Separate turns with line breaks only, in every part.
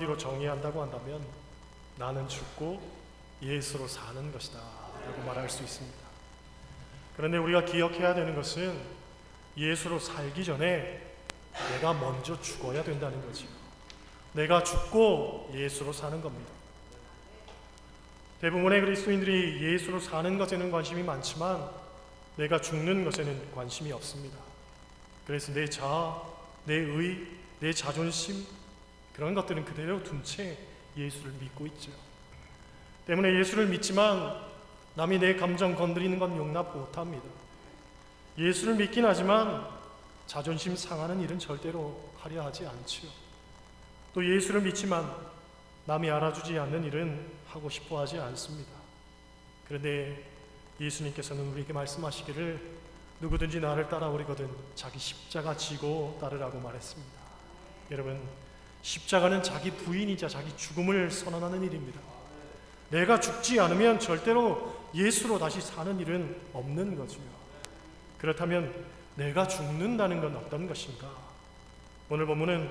뒤로 정의한다고 한다면 나는 죽고 예수로 사는 것이다 라고 말할 수 있습니다. 그런데 우리가 기억해야 되는 것은 예수로 살기 전에 내가 먼저 죽어야 된다는 거지요. 내가 죽고 예수로 사는 겁니다. 대부분의 그리스도인들이 예수로 사는 것에는 관심이 많지만 내가 죽는 것에는 관심이 없습니다. 그래서 내 자아, 내 의, 내 자존심 그런 것들은 그대로 둔 채 예수를 믿고 있죠. 때문에 예수를 믿지만 남이 내 감정 건드리는 건 용납 못합니다. 예수를 믿긴 하지만 자존심 상하는 일은 절대로 하려 하지 않지요. 또 예수를 믿지만 남이 알아주지 않는 일은 하고 싶어 하지 않습니다. 그런데 예수님께서는 우리에게 말씀하시기를 누구든지 나를 따라오리거든 자기 십자가 지고 따르라고 말했습니다. 여러분, 십자가는 자기 부인이자 자기 죽음을 선언하는 일입니다. 내가 죽지 않으면 절대로 예수로 다시 사는 일은 없는 거지요. 그렇다면 내가 죽는다는 건 어떤 것인가? 오늘 본문은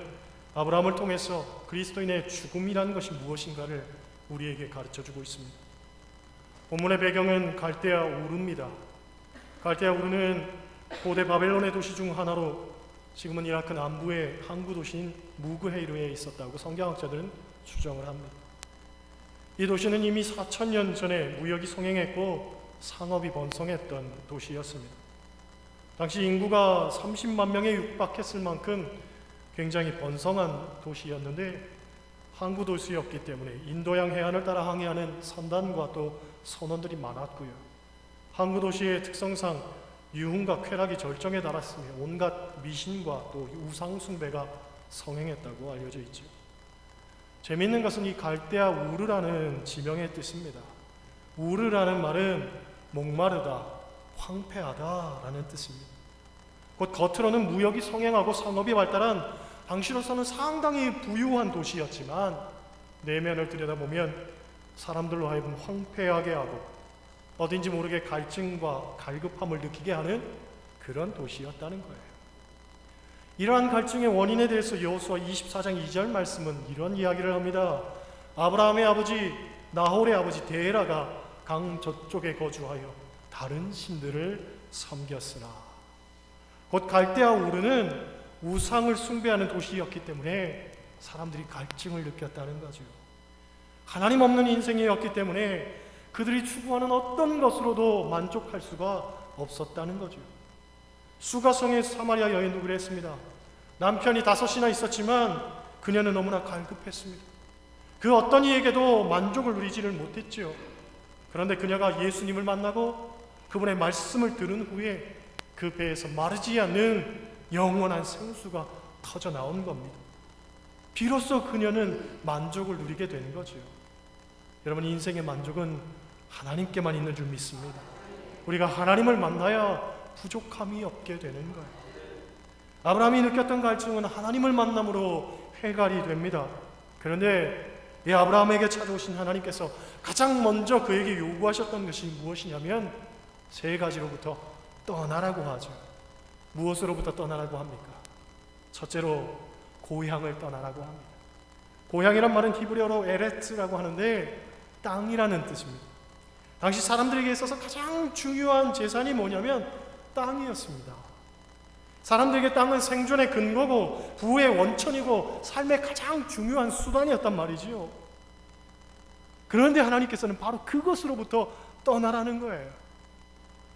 아브라함을 통해서 그리스도인의 죽음이라는 것이 무엇인가를 우리에게 가르쳐 주고 있습니다. 본문의 배경은 갈대아 우르입니다. 갈대아 우르는 고대 바벨론의 도시 중 하나로 지금은 이라크 남부의 항구 도시인 무그헤이르에 있었다고 성경학자들은 추정을 합니다. 이 도시는 이미 4천년 전에 무역이 성행했고 상업이 번성했던 도시였습니다. 당시 인구가 30만 명에 육박했을 만큼 굉장히 번성한 도시였는데 항구 도시였기 때문에 인도양 해안을 따라 항해하는 선단과 또 선원들이 많았고요. 항구 도시의 특성상 유흥과 쾌락이 절정에 달았으며 온갖 미신과 또 우상 숭배가 성행했다고 알려져 있죠. 재미있는 것은 이 갈대아 우르라는 지명의 뜻입니다. 우르라는 말은 목마르다, 황폐하다라는 뜻입니다. 곧 겉으로는 무역이 성행하고 상업이 발달한 당시로서는 상당히 부유한 도시였지만 내면을 들여다보면 사람들로 하여금 황폐하게 하고 어딘지 모르게 갈증과 갈급함을 느끼게 하는 그런 도시였다는 거예요. 이러한 갈증의 원인에 대해서 여호수아 24장 2절 말씀은 이런 이야기를 합니다. 아브라함의 아버지 나홀의 아버지 데라가 강 저쪽에 거주하여 다른 신들을 섬겼으나 곧 갈대아 우르는 우상을 숭배하는 도시였기 때문에 사람들이 갈증을 느꼈다는 거죠. 하나님 없는 인생이었기 때문에 그들이 추구하는 어떤 것으로도 만족할 수가 없었다는 거죠. 수가성의 사마리아 여인도 그랬습니다. 남편이 다섯이나 있었지만 그녀는 너무나 갈급했습니다. 그 어떤 이에게도 만족을 누리지를 못했지요. 그런데 그녀가 예수님을 만나고 그분의 말씀을 들은 후에 그 배에서 마르지 않는 영원한 생수가 터져 나온 겁니다. 비로소 그녀는 만족을 누리게 되는 거죠. 여러분 인생의 만족은 하나님께만 있는 줄 믿습니다. 우리가 하나님을 만나야 부족함이 없게 되는 거예요. 아브라함이 느꼈던 갈증은 하나님을 만남으로 해갈이 됩니다. 그런데 이 아브라함에게 찾아오신 하나님께서 가장 먼저 그에게 요구하셨던 것이 무엇이냐면 세 가지로부터 떠나라고 하죠. 무엇으로부터 떠나라고 합니까? 첫째로 고향을 떠나라고 합니다. 고향이란 말은 히브리어로 에레츠라고 하는데 땅이라는 뜻입니다. 당시 사람들에게 있어서 가장 중요한 재산이 뭐냐면 땅이었습니다. 사람들에게 땅은 생존의 근거고 부의 원천이고 삶의 가장 중요한 수단이었단 말이지요. 그런데 하나님께서는 바로 그것으로부터 떠나라는 거예요.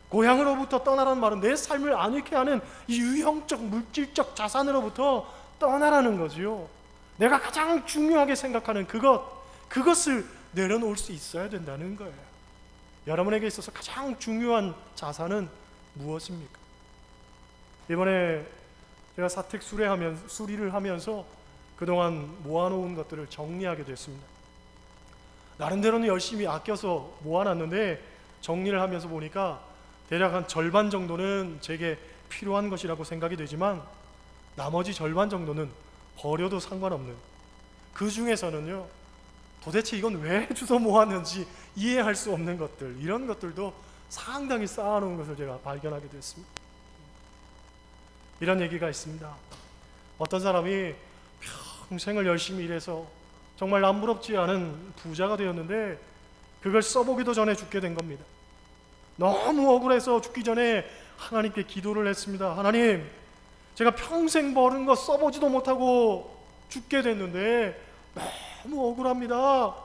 고향으로부터 떠나라는 말은 내 삶을 안익게 하는 이 유형적 물질적 자산으로부터 떠나라는 거지요. 내가 가장 중요하게 생각하는 그것, 그것을 내려놓을 수 있어야 된다는 거예요. 여러분에게 있어서 가장 중요한 자산은 무엇입니까? 이번에 제가 사택 수리하면 수리를 하면서 그동안 모아놓은 것들을 정리하게 됐습니다. 나름대로는 열심히 아껴서 모아놨는데 정리를 하면서 보니까 대략 한 절반 정도는 제게 필요한 것이라고 생각이 되지만 나머지 절반 정도는 버려도 상관없는 그 중에서는요 도대체 이건 왜 주워 모았는지 이해할 수 없는 것들 이런 것들도 상당히 쌓아놓은 것을 제가 발견하게 됐습니다. 이런 얘기가 있습니다. 어떤 사람이 평생을 열심히 일해서 정말 남부럽지 않은 부자가 되었는데 그걸 써보기도 전에 죽게 된 겁니다. 너무 억울해서 죽기 전에 하나님께 기도를 했습니다. 하나님, 제가 평생 버는 거 써보지도 못하고 죽게 됐는데 너무 억울합니다.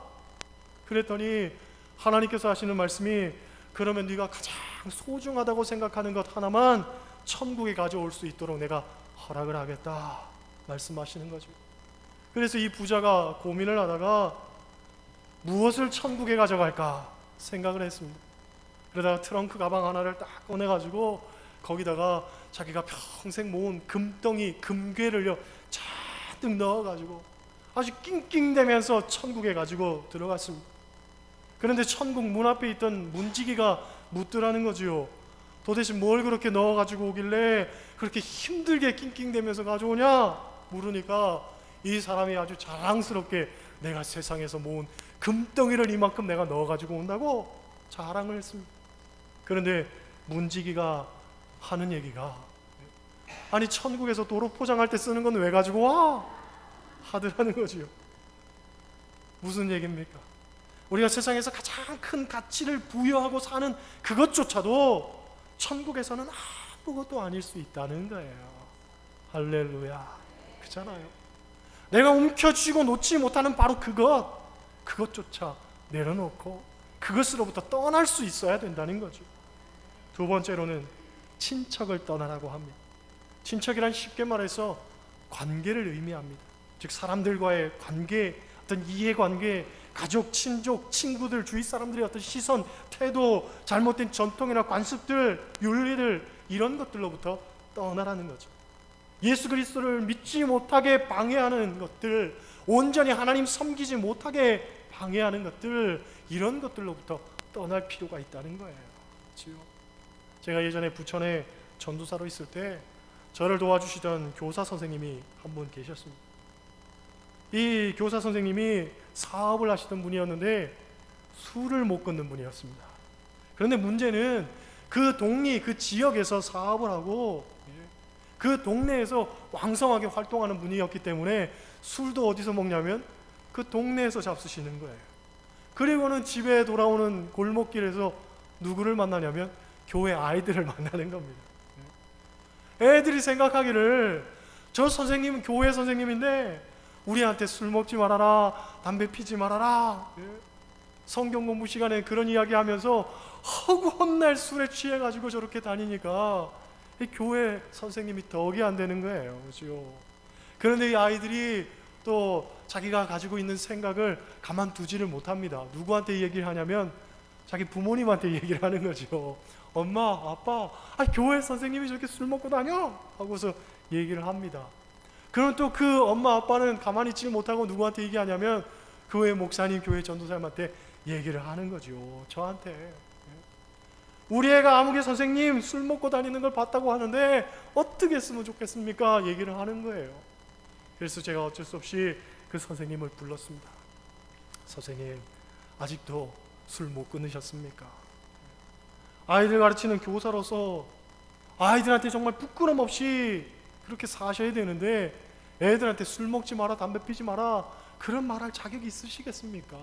그랬더니 하나님께서 하시는 말씀이 그러면 네가 가장 소중하다고 생각하는 것 하나만 천국에 가져올 수 있도록 내가 허락을 하겠다 말씀하시는 거죠. 그래서 이 부자가 고민을 하다가 무엇을 천국에 가져갈까 생각을 했습니다. 그러다가 트렁크 가방 하나를 딱 꺼내 가지고 거기다가 자기가 평생 모은 금덩이 금괴를요 잔뜩 넣어 가지고 아주 낑낑대면서 천국에 가지고 들어갔습니다. 그런데 천국 문 앞에 있던 문지기가 묻더라는 거지요. 도대체 뭘 그렇게 넣어 가지고 오길래 그렇게 힘들게 낑낑대면서 가져오냐 물으니까 이 사람이 아주 자랑스럽게 내가 세상에서 모은 금덩이를 이만큼 내가 넣어 가지고 온다고 자랑을 했습니다. 그런데 문지기가 하는 얘기가 아니 천국에서 도로 포장할 때 쓰는 건 왜 가지고 와? 하더라는 거지요. 무슨 얘기입니까? 우리가 세상에서 가장 큰 가치를 부여하고 사는 그것조차도 천국에서는 아무것도 아닐 수 있다는 거예요. 할렐루야. 그잖아요. 내가 움켜쥐고 놓지 못하는 바로 그것, 그것조차 내려놓고 그것으로부터 떠날 수 있어야 된다는 거죠. 두 번째로는 친척을 떠나라고 합니다. 친척이란 쉽게 말해서 관계를 의미합니다. 즉 사람들과의 관계, 어떤 이해관계, 가족, 친족, 친구들, 주위 사람들의 어떤 시선, 태도, 잘못된 전통이나 관습들, 윤리들 이런 것들로부터 떠나라는 거죠. 예수 그리스도를 믿지 못하게 방해하는 것들, 온전히 하나님 섬기지 못하게 방해하는 것들 이런 것들로부터 떠날 필요가 있다는 거예요. 그렇죠? 제가 예전에 부천에 전도사로 있을 때 저를 도와주시던 교사 선생님이 한 분 계셨습니다. 이 교사 선생님이 사업을 하시던 분이었는데 술을 못 끊는 분이었습니다. 그런데 문제는 그 동리 그 지역에서 사업을 하고 그 동네에서 왕성하게 활동하는 분이었기 때문에 술도 어디서 먹냐면 그 동네에서 잡수시는 거예요. 그리고는 집에 돌아오는 골목길에서 누구를 만나냐면 교회 아이들을 만나는 겁니다. 애들이 생각하기를 저 선생님은 교회 선생님인데 우리한테 술 먹지 말아라, 담배 피지 말아라. 예? 성경 공부 시간에 그런 이야기 하면서 허구 헛날 술에 취해가지고 저렇게 다니니까 이 교회 선생님이 덕이 안 되는 거예요. 그죠? 그런데 이 아이들이 또 자기가 가지고 있는 생각을 가만두지를 못합니다. 누구한테 얘기를 하냐면 자기 부모님한테 얘기를 하는 거죠. 엄마, 아빠, 아, 교회 선생님이 저렇게 술 먹고 다녀? 하고서 얘기를 합니다. 그럼 또 그 엄마, 아빠는 가만히 있지 못하고 누구한테 얘기하냐면 교회 목사님, 교회 전도사님한테 얘기를 하는 거죠. 저한테. 우리 애가 아무개 선생님 술 먹고 다니는 걸 봤다고 하는데 어떻게 했으면 좋겠습니까? 얘기를 하는 거예요. 그래서 제가 어쩔 수 없이 그 선생님을 불렀습니다. 선생님, 아직도 술 못 끊으셨습니까? 아이들 가르치는 교사로서 아이들한테 정말 부끄럼 없이 그렇게 사셔야 되는데 애들한테 술 먹지 마라, 담배 피지 마라 그런 말할 자격이 있으시겠습니까?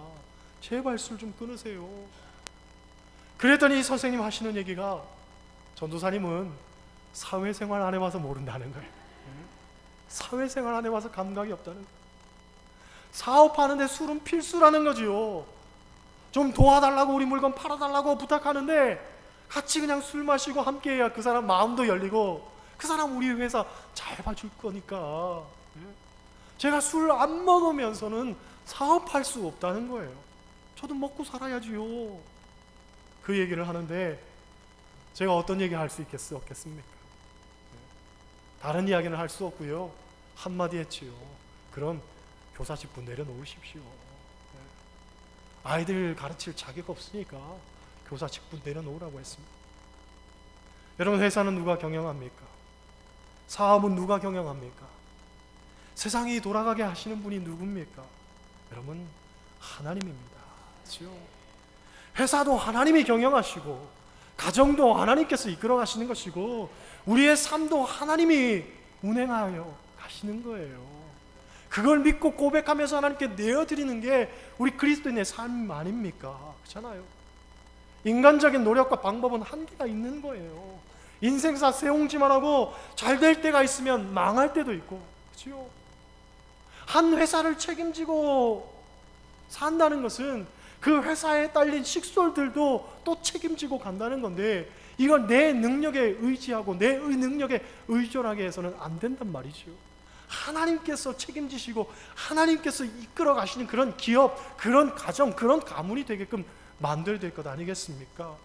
제발 술 좀 끊으세요. 그랬더니 이 선생님 하시는 얘기가 전도사님은 사회생활 안 해봐서 모른다는 거예요. 사회생활 안 해봐서 감각이 없다는 거예요. 사업하는데 술은 필수라는 거지요. 좀 도와달라고 우리 물건 팔아달라고 부탁하는데 같이 그냥 술 마시고 함께해야 그 사람 마음도 열리고 그 사람 우리 회사 잘 봐줄 거니까. 예? 제가 술 안 먹으면서는 사업할 수 없다는 거예요. 저도 먹고 살아야지요. 그 얘기를 하는데 제가 어떤 얘기 할 수 있겠어 없겠습니까? 예? 다른 이야기는 할 수 없고요. 한마디 했지요. 그럼 교사직 분 내려놓으십시오. 예? 아이들 가르칠 자격 없으니까 교사 직분 내려놓으라고 했습니다. 여러분 회사는 누가 경영합니까? 사업은 누가 경영합니까? 세상이 돌아가게 하시는 분이 누굽니까? 여러분 하나님입니다. 그렇죠? 회사도 하나님이 경영하시고 가정도 하나님께서 이끌어 가시는 것이고 우리의 삶도 하나님이 운행하여 가시는 거예요. 그걸 믿고 고백하면서 하나님께 내어드리는 게 우리 그리스도인의 삶 아닙니까? 그렇잖아요. 인간적인 노력과 방법은 한계가 있는 거예요. 인생사 세옹지만 하고 잘 될 때가 있으면 망할 때도 있고, 그렇죠? 한 회사를 책임지고 산다는 것은 그 회사에 딸린 식솔들도 또 책임지고 간다는 건데 이걸 내 능력에 의지하고 내 의- 능력에 의존하게 해서는 안 된단 말이죠. 하나님께서 책임지시고 하나님께서 이끌어 가시는 그런 기업, 그런 가정, 그런 가문이 되게끔 만들어야 될 것 아니겠습니까?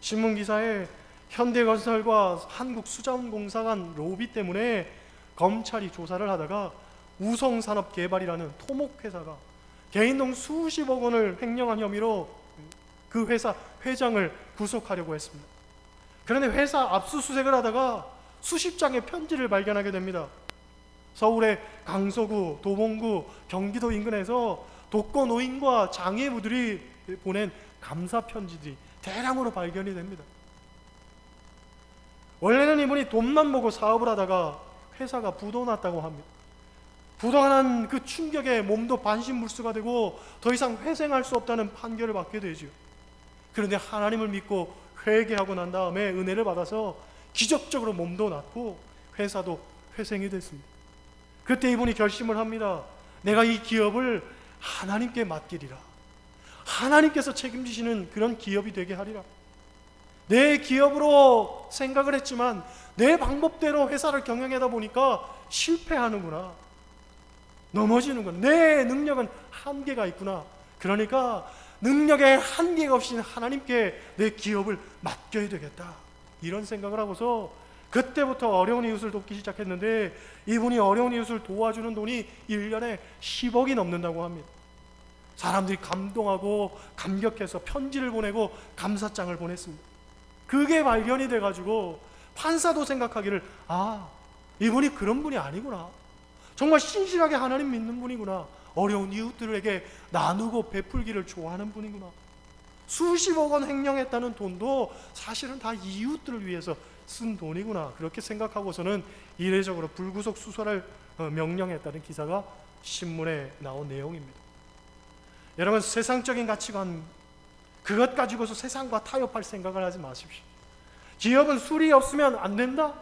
신문 기사에 현대건설과 한국수자원공사 간 로비 때문에 검찰이 조사를 하다가 우성산업개발이라는 토목회사가 개인동 수십억 원을 횡령한 혐의로 그 회사 회장을 구속하려고 했습니다. 그런데 회사 압수수색을 하다가 수십 장의 편지를 발견하게 됩니다. 서울의 강서구, 도봉구, 경기도 인근에서 독거 노인과 장애부들이 보낸 감사 편지들이 대량으로 발견이 됩니다. 원래는 이분이 돈만 보고 사업을 하다가 회사가 부도났다고 합니다. 부도난 그 충격에 몸도 반신불수가 되고 더 이상 회생할 수 없다는 판결을 받게 되죠. 그런데 하나님을 믿고 회개하고 난 다음에 은혜를 받아서 기적적으로 몸도 낫고 회사도 회생이 됐습니다. 그때 이분이 결심을 합니다. 내가 이 기업을 하나님께 맡기리라. 하나님께서 책임지시는 그런 기업이 되게 하리라. 내 기업으로 생각을 했지만 내 방법대로 회사를 경영하다 보니까 실패하는구나. 넘어지는구나. 내 능력은 한계가 있구나. 그러니까 능력에 한계가 없이 하나님께 내 기업을 맡겨야 되겠다. 이런 생각을 하고서 그때부터 어려운 이웃을 돕기 시작했는데 이분이 어려운 이웃을 도와주는 돈이 1년에 10억이 넘는다고 합니다. 사람들이 감동하고 감격해서 편지를 보내고 감사장을 보냈습니다. 그게 발견이 돼가지고 판사도 생각하기를 아 이분이 그런 분이 아니구나. 정말 신실하게 하나님 믿는 분이구나. 어려운 이웃들에게 나누고 베풀기를 좋아하는 분이구나. 수십억 원 횡령했다는 돈도 사실은 다 이웃들을 위해서 쓴 돈이구나. 그렇게 생각하고서는 이례적으로 불구속 수사를 어, 명령했다는 기사가 신문에 나온 내용입니다. 여러분 세상적인 가치관 그것 가지고서 세상과 타협할 생각을 하지 마십시오. 기업은 술이 없으면 안 된다?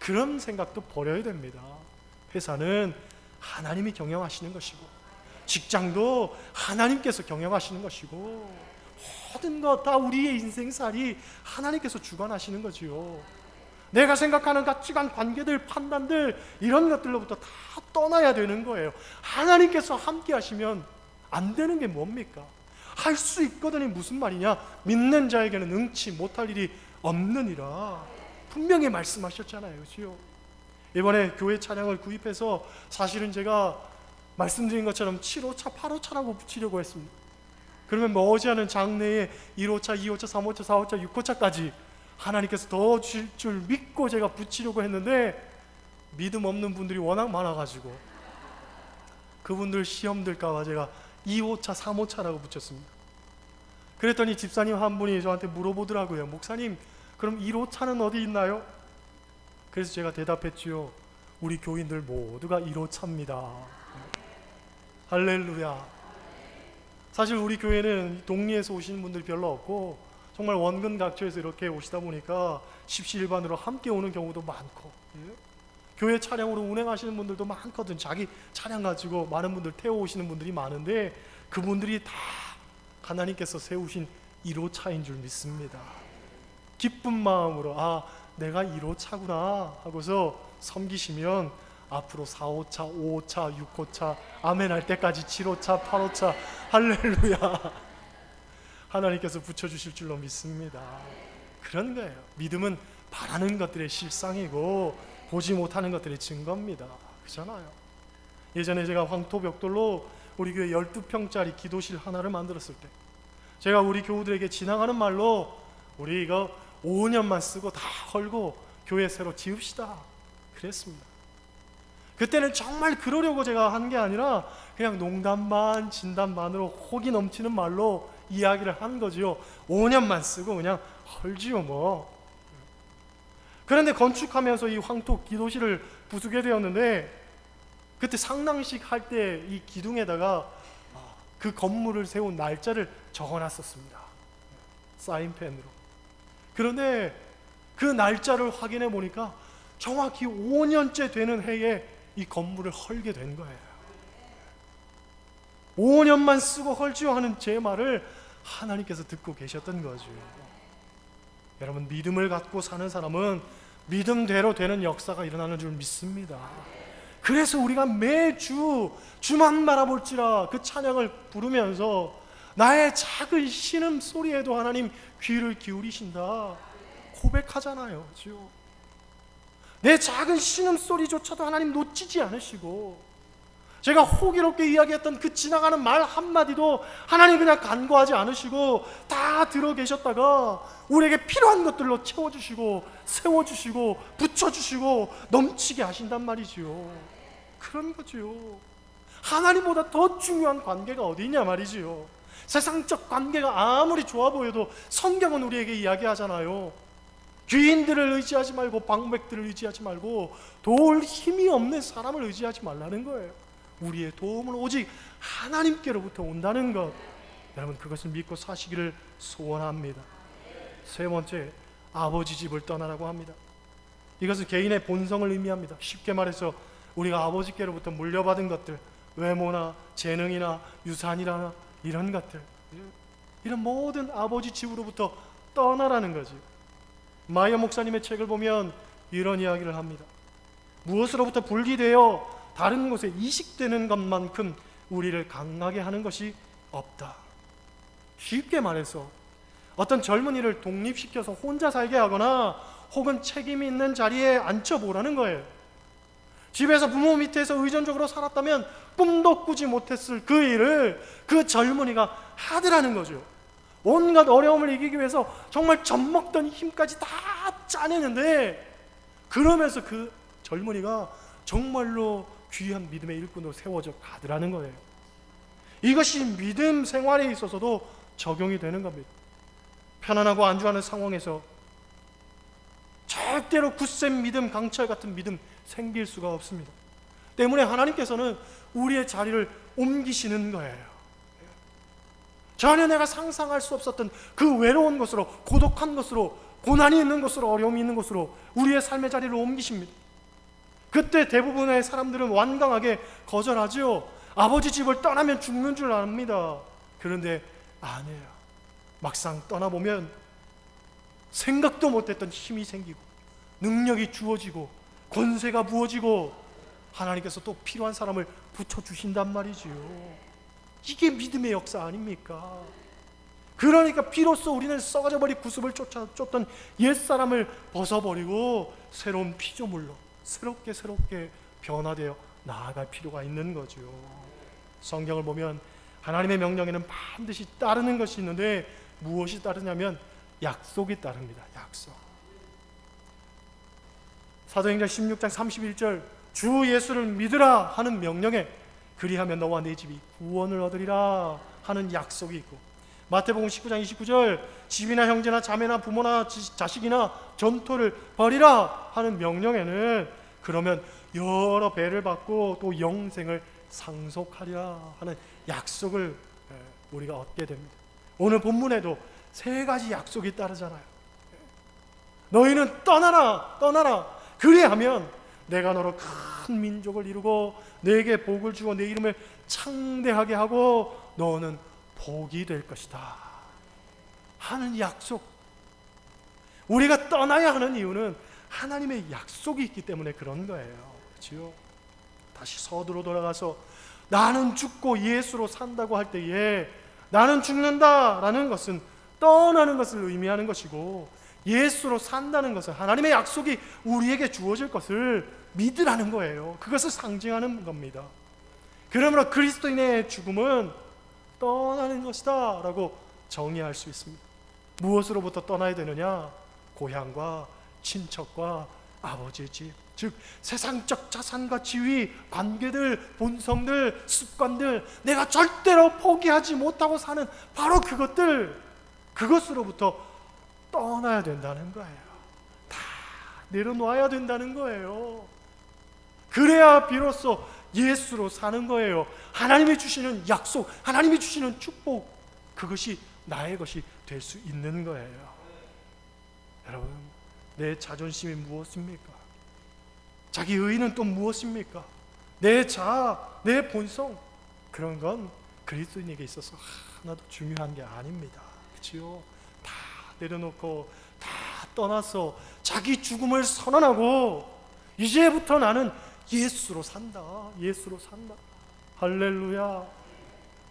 그런 생각도 버려야 됩니다. 회사는 하나님이 경영하시는 것이고 직장도 하나님께서 경영하시는 것이고 모든 것 다 우리의 인생살이 하나님께서 주관하시는 거지요. 내가 생각하는 가치관, 관계들, 판단들 이런 것들로부터 다 떠나야 되는 거예요. 하나님께서 함께 하시면 안 되는 게 뭡니까? 할 수 있거든이 무슨 말이냐? 믿는 자에게는 응치 못할 일이 없느니라. 분명히 말씀하셨잖아요. 그죠? 이번에 교회 차량을 구입해서 사실은 제가 말씀드린 것처럼 7호차, 8호차라고 붙이려고 했습니다. 그러면 머지않은 장래에 1호차, 2호차, 3호차, 4호차, 6호차까지 하나님께서 더줄줄 믿고 제가 붙이려고 했는데 믿음 없는 분들이 워낙 많아가지고 그분들 시험 들까봐 제가 2호차, 3호차라고 붙였습니다. 그랬더니 집사님 한 분이 저한테 물어보더라고요. 목사님, 그럼 1호차는 어디 있나요? 그래서 제가 대답했지요. 우리 교인들 모두가 1호차입니다. 할렐루야. 사실 우리 교회는 동리에서 오시는 분들이 별로 없고 정말 원근 각처에서 이렇게 오시다 보니까 십시일반으로 함께 오는 경우도 많고 예? 교회 차량으로 운행하시는 분들도 많거든. 자기 차량 가지고 많은 분들 태워 오시는 분들이 많은데 그분들이 다 하나님께서 세우신 1호차인 줄 믿습니다. 기쁜 마음으로 아 내가 1호차구나 하고서 섬기시면 앞으로 4호차, 5호차, 6호차, 아멘 할 때까지 7호차, 8호차, 할렐루야. 하나님께서 붙여주실 줄로 믿습니다. 그런 거예요. 믿음은 바라는 것들의 실상이고 보지 못하는 것들의 증거입니다. 그렇잖아요. 예전에 제가 황토벽돌로 우리 교회 12평짜리 기도실 하나를 만들었을 때 제가 우리 교우들에게 지나가는 말로 우리 이거 5년만 쓰고 다 헐고 교회 새로 지읍시다. 그랬습니다. 그때는 정말 그러려고 제가 한 게 아니라 그냥 농담반 진담반으로 혹이 넘치는 말로 이야기를 한 거지요. 5년만 쓰고 그냥 헐지요 뭐. 그런데 건축하면서 이 황토 기도실을 부수게 되었는데 그때 상당식 할 때 이 기둥에다가 그 건물을 세운 날짜를 적어놨었습니다. 사인펜으로. 그런데 그 날짜를 확인해 보니까 정확히 5년째 되는 해에 이 건물을 헐게 된 거예요. 5년만 쓰고 헐지요 하는 제 말을 하나님께서 듣고 계셨던 거죠. 여러분 믿음을 갖고 사는 사람은 믿음대로 되는 역사가 일어나는 줄 믿습니다. 그래서 우리가 매주 주만 바라볼지라 그 찬양을 부르면서 나의 작은 신음 소리에도 하나님 귀를 기울이신다 고백하잖아요. 그죠? 내 작은 신음 소리조차도 하나님 놓치지 않으시고 제가 호기롭게 이야기했던 그 지나가는 말 한마디도 하나님 그냥 간과하지 않으시고 다 들어 계셨다가 우리에게 필요한 것들로 채워주시고 세워주시고 붙여주시고 넘치게 하신단 말이지요. 그런 거지요. 하나님보다 더 중요한 관계가 어디 있냐 말이지요. 세상적 관계가 아무리 좋아 보여도 성경은 우리에게 이야기하잖아요. 귀인들을 의지하지 말고 방백들을 의지하지 말고 도울 힘이 없는 사람을 의지하지 말라는 거예요. 우리의 도움은 오직 하나님께로부터 온다는 것. 여러분 그것을 믿고 사시기를 소원합니다. 세 번째 아버지 집을 떠나라고 합니다. 이것은 개인의 본성을 의미합니다. 쉽게 말해서 우리가 아버지께로부터 물려받은 것들, 외모나 재능이나 유산이나 이런 것들, 이런 모든 아버지 집으로부터 떠나라는 거지. 마이어 목사님의 책을 보면 이런 이야기를 합니다. 무엇으로부터 분리되어 다른 곳에 이식되는 것만큼 우리를 강하게 하는 것이 없다. 쉽게 말해서 어떤 젊은이를 독립시켜서 혼자 살게 하거나 혹은 책임 있는 자리에 앉혀보라는 거예요. 집에서 부모 밑에서 의존적으로 살았다면 꿈도 꾸지 못했을 그 일을 그 젊은이가 하더라는 거죠. 온갖 어려움을 이기기 위해서 정말 젖먹던 힘까지 다 짜내는데 그러면서 그 젊은이가 정말로 귀한 믿음의 일꾼으로 세워져 가더라는 거예요. 이것이 믿음 생활에 있어서도 적용이 되는 겁니다. 편안하고 안주하는 상황에서 절대로 굳센 믿음, 강철 같은 믿음 생길 수가 없습니다. 때문에 하나님께서는 우리의 자리를 옮기시는 거예요. 전혀 내가 상상할 수 없었던 그 외로운 것으로, 고독한 것으로, 고난이 있는 것으로, 어려움이 있는 것으로 우리의 삶의 자리를 옮기십니다. 그때 대부분의 사람들은 완강하게 거절하죠. 아버지 집을 떠나면 죽는 줄 압니다. 그런데 아니에요. 막상 떠나보면 생각도 못했던 힘이 생기고 능력이 주어지고 권세가 부어지고 하나님께서 또 필요한 사람을 붙여주신단 말이지요. 이게 믿음의 역사 아닙니까? 그러니까 비로소 우리는 썩어져 버린 구습을 쫓아 쫓던 옛사람을 벗어버리고 새로운 피조물로 새롭게 새롭게 변화되어 나아갈 필요가 있는 거죠. 성경을 보면 하나님의 명령에는 반드시 따르는 것이 있는데 무엇이 따르냐면 약속이 따릅니다. 약속. 사도행전 16장 31절 주 예수를 믿으라 하는 명령에 그리하면 너와 내 집이 구원을 얻으리라 하는 약속이 있고 마태복음 19장 29절 집이나 형제나 자매나 부모나 자식이나 전토를 버리라 하는 명령에는 그러면 여러 배를 받고 또 영생을 상속하리라 하는 약속을 우리가 얻게 됩니다. 오늘 본문에도 세 가지 약속이 따르잖아요. 너희는 떠나라, 떠나라. 그리하면 내가 너로 큰 민족을 이루고 내게 복을 주고 내 이름을 창대하게 하고 너는 복이 될 것이다. 하는 약속. 우리가 떠나야 하는 이유는 하나님의 약속이 있기 때문에 그런 거예요. 그렇죠? 다시 서두로 돌아가서 나는 죽고 예수로 산다고 할 때에 나는 죽는다라는 것은 떠나는 것을 의미하는 것이고 예수로 산다는 것은 하나님의 약속이 우리에게 주어질 것을 믿으라는 거예요. 그것을 상징하는 겁니다. 그러므로 그리스도인의 죽음은 떠나는 것이다 라고 정의할 수 있습니다. 무엇으로부터 떠나야 되느냐? 고향과 친척과 아버지의 집, 즉 세상적 자산과 지위, 관계들, 본성들, 습관들, 내가 절대로 포기하지 못하고 사는 바로 그것들, 그것으로부터 떠나야 된다는 거예요. 다 내려놓아야 된다는 거예요. 그래야 비로소 예수로 사는 거예요. 하나님이 주시는 약속, 하나님이 주시는 축복, 그것이 나의 것이 될 수 있는 거예요. 여러분, 내 자존심이 무엇입니까? 자기 의는 또 무엇입니까? 내 자아, 내 본성 그런 건 그리스도인에게 있어서 하나도 중요한 게 아닙니다. 그렇지요? 다 내려놓고 다 떠나서 자기 죽음을 선언하고 이제부터 나는 예수로 산다. 예수로 산다. 할렐루야.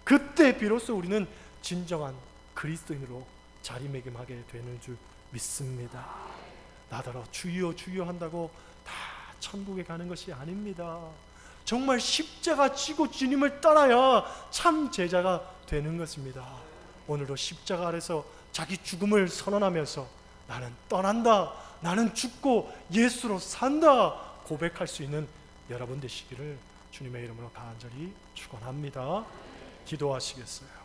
그때 비로소 우리는 진정한 그리스도인으로 자리매김하게 되는 줄 믿습니다. 나더러 주여 주여 한다고 다 천국에 가는 것이 아닙니다. 정말 십자가 지고 주님을 따라야 참 제자가 되는 것입니다. 오늘도 십자가 아래서 자기 죽음을 선언하면서 나는 떠난다. 나는 죽고 예수로 산다. 고백할 수 있는 여러분 되시기를 주님의 이름으로 간절히 축원합니다. 기도하시겠어요.